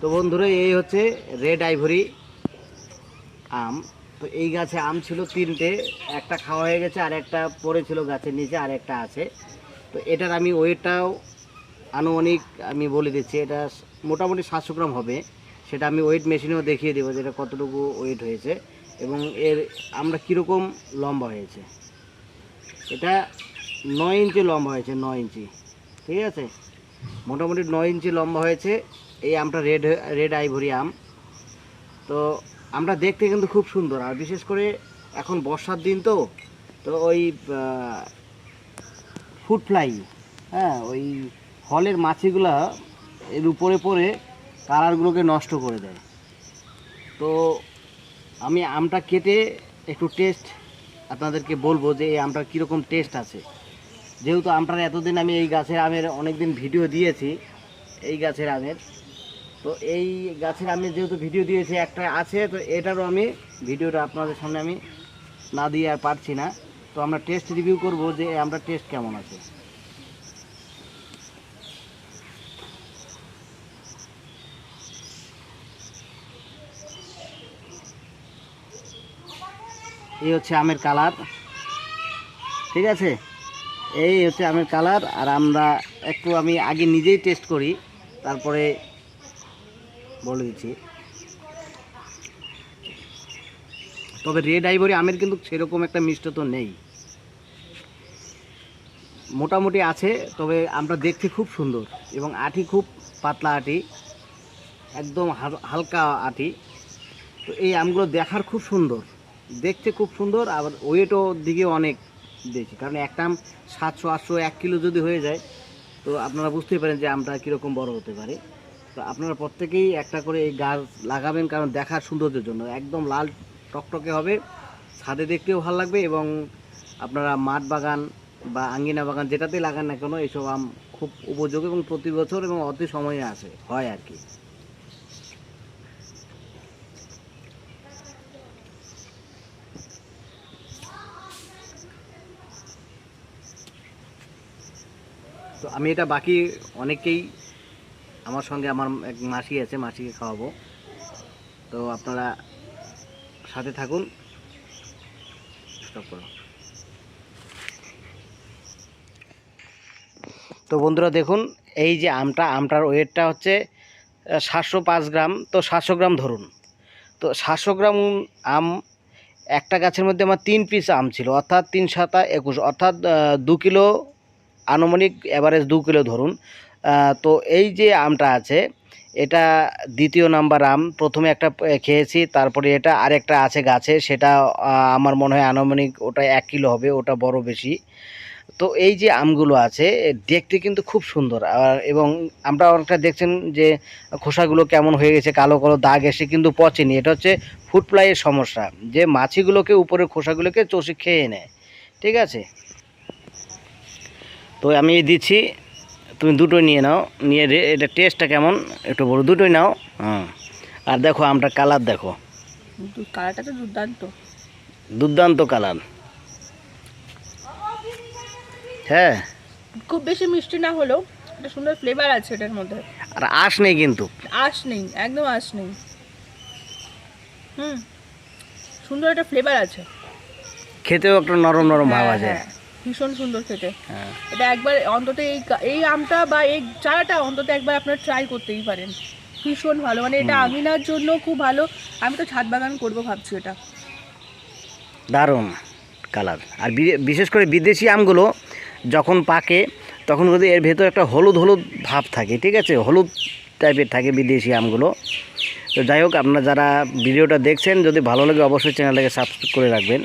তো বন্ধুরা, এই হচ্ছে রেড আইভরি আম। তো এই গাছে আম ছিল তিনটে, একটা খাওয়া হয়ে গেছে আর একটা পড়েছিল গাছের নিচে, আর একটা আছে। তো এটার আমি ওয়েটটাও আনুমানিক আমি বলে দিচ্ছি, এটা মোটামুটি সাতশো গ্রাম হবে। সেটা আমি ওয়েট মেশিনেও দেখিয়ে দেবো যেটা কতটুকু ওয়েট হয়েছে এবং এর আমরা কীরকম লম্বা হয়েছে। এটা নয় ইঞ্চি লম্বা হয়েছে, নয় ইঞ্চি। ঠিক আছে? মোটামুটি নয় ইঞ্চি লম্বা হয়েছে। এই আমটা রেড রেড আইভরি আম। তো আমরা দেখতে কিন্তু খুব সুন্দর। আর বিশেষ করে এখন বর্ষার দিন তো তো ওই ফুড ফ্লাই হ্যাঁ ওই ফলের মাছিগুলা এর উপরে পড়ে কালারগুলোকে নষ্ট করে দেয়। তো আমি আমটা কেটে একটু টেস্ট আপনাদেরকে বলব যে এই আমটার কীরকম টেস্ট আছে। যেহেতু আমটার এতদিন আমি এই গাছের আমের অনেক দিন ভিডিও দিয়েছি, এই গাছের আমের। তো এই গাছের আমি যেহেতু ভিডিও দিয়েছি, একটা আছে, তো এটারও আমি ভিডিওটা আপনাদের সামনে আমি না দিয়ে আর পারছি না। তো আমরা টেস্ট রিভিউ করব যে আমরা টেস্ট কেমন আছে। এই হচ্ছে আমের কালার। ঠিক আছে? এই হচ্ছে আমের কালার, আর আমরা একটু আমি আগে নিজেই টেস্ট করি, তারপরে বলে দিচ্ছি তবে রেড আইভরি আমের কিন্তু সেরকম একটা মিষ্টতা নেই। মোটামুটি আছে, তবে আমরা দেখতে খুব সুন্দর এবং আটি খুব পাতলা আটি, একদম হাল- হালকা আটি। তো এই আমগুলো দেখার খুব সুন্দর, দেখতে খুব সুন্দর, আবার ওয়েটও দিকে অনেক বেশি, কারণ একটা আম সাতশো আটশো এক কিলো যদি হয়ে যায়, তো আপনারা বুঝতেই পারেন যে আমটা কীরকম বড় হতে পারে। তো আপনারা প্রত্যেকেই একটা করে এই গাছ লাগাবেন কারণ দেখার সৌন্দর্যের জন্য। একদম লাল টকটকে হবে, ছাদে দেখতেও ভালো লাগবে এবং আপনারা মাঠ বাগান বা আঙ্গিনা বাগান যেটাতেই লাগান না কেন, এইসব আম খুব উপযোগী এবং প্রতি বছর এবং অতি সময়ে আসে, হয় আর কি। তো আমি এটা বাকি অনেকেই আমার সঙ্গে আমার এক মাসি আছে, মাসিকে খাওয়াবো। তো আপনারা সাথে থাকুন। তো বন্ধুরা দেখুন, এই যে আমটা, আমটার ওয়েটটা হচ্ছে সাতশো পাঁচ গ্রাম। তো সাতশো গ্রাম ধরুন। তো সাতশো গ্রাম আম, একটা গাছের মধ্যে আমার তিন পিস আম ছিল, অর্থাৎ তিন সাতা একুশ, অর্থাৎ দু কিলো আনুমানিক অ্যাভারেজ দু কিলো ধরুন। তো এই যে আমটা আছে, এটা দ্বিতীয় নাম্বার আম। প্রথমে একটা খেয়েছি, তারপরে এটা আরেকটা আছে গাছে, সেটা আমার মনে হয় আনুমানিক ওটা এক কিলো হবে, ওটা বড় বেশি। তো এই যে আমগুলো আছে দেখতে কিন্তু খুব সুন্দর। আর, এবং আমরা অনেকটা দেখছেন যে খোসাগুলো কেমন হয়ে গেছে, কালো কালো দাগ এসে কিন্তু পচেনি। এটা হচ্ছে ফুড ফ্লাইয়ের সমস্যা, যে মাছিগুলোকে উপরের খোসাগুলোকে চষে খেয়ে নেয়। ঠিক আছে? তো আমি দিচ্ছি তুমি দুটোই নিয়ে নাও নিয়ে রে- এটা টেস্টটা কেমন? একটু বড় দুটোই নাও। হ্যাঁ। আর দেখো আমটা কালার দেখো। কালারটা তো দুর্দান্ত। দুর্দান্ত কালার। হ্যাঁ। খুব বেশি মিষ্টি না হলেও একটা সুন্দর ফ্লেভার আছে এটার মধ্যে। আর আঁশ নেই কিন্তু। আঁশ নেই একদম আঁশ নেই। হুম। সুন্দর একটা ফ্লেভার আছে। খেতেও একটু নরম নরম ভাব হ্যাঁ, আছে। হ্যাঁ, ভীষণ সুন্দর খেতে। হ্যাঁ। এটা একবার অন্তত এই এই আমটা বা এই চারাটা অন্তত একবার আপনারা ট্রাই করতেই পারেন। ভীষণ ভালো। মানে এটা। আঙিনার জন্য খুব ভালো। আমি তো ছাদ বাগান করব ভাবছি এটা। দারুণ কালার। আর বিশেষ করে বিদেশি আমগুলো যখন পাকে তখন কিন্তু এর ভেতর একটা হলুদ হলুদ ভাব থাকে ঠিক আছে? হলুদ টাইপের থাকে বিদেশি আমগুলো। তো যাই হোক আপনারা যারা ভিডিওটা দেখছেন যদি ভালো লাগে অবশ্যই চ্যানেলটাকে সাবস্ক্রাইব করে রাখবেন।